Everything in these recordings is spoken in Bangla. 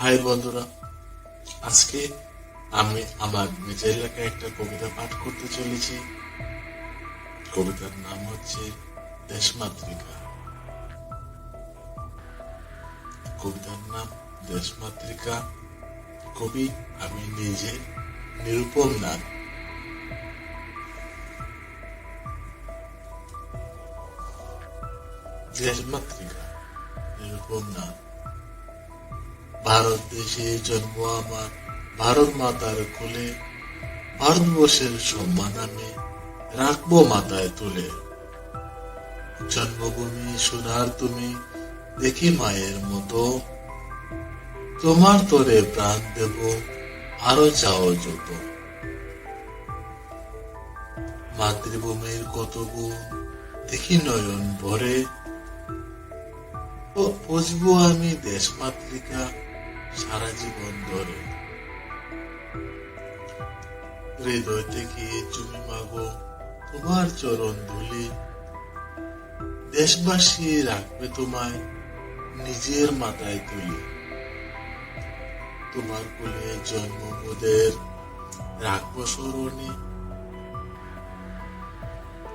হাই বন্ধুরা, আজকে আমি আমার নিজের এলাকায় একটা কবিতা পাঠ করতে চলেছি। কবিতার নাম হচ্ছে দেশমাতৃকা কবিতার নাম দেশমাতৃকা কবি আমি নিজে নিরুপম নাথ দেশমাতৃকা নিরুপম নাথ ভারত দেশে জন্ম আমার ভারত মাতার কোলে, ভারতবর্ষের সম্মান আমি রাখব মাথায় তুলে। জন্মভূমি সোনার তুমি দেখি মায়ের মতো। তোমার তোরে প্রাণ দেব, আরও চাও যত। মাতৃভূমির কত গুণ, দেখি নয়ন ভরে। বুঝব আমি দেশ মাতৃকা সারা জীবন ধরে। হৃদয় থেকে চুমি মাগো তোমার চরণ ধুলি? দেশবাসী রাখবে তোমায় নিজের মাথায় তুলি। তোমার কোলে জন্ম মোদের রাখব স্মরণে।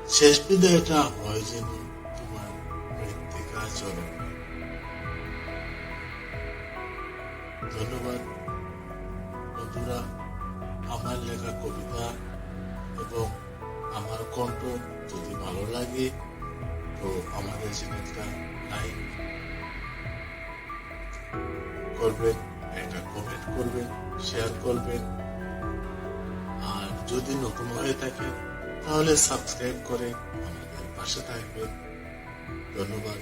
শেষ বিদায়টা হয় যেন তোমার মৃত্তিকা চরণে। ধন্যবাদ। বন্ধুরা, আমার লেখা কবিতা এবং আমার কণ্ঠ যদি ভালো লাগে, তো আমাদের চ্যানেলটা লাইক করবেন, একটা কমেন্ট করবেন শেয়ার করবেন। আর যদি নতুন হয়ে থাকে তাহলে সাবস্ক্রাইব করে আমাদের পাশে থাকবেন। ধন্যবাদ।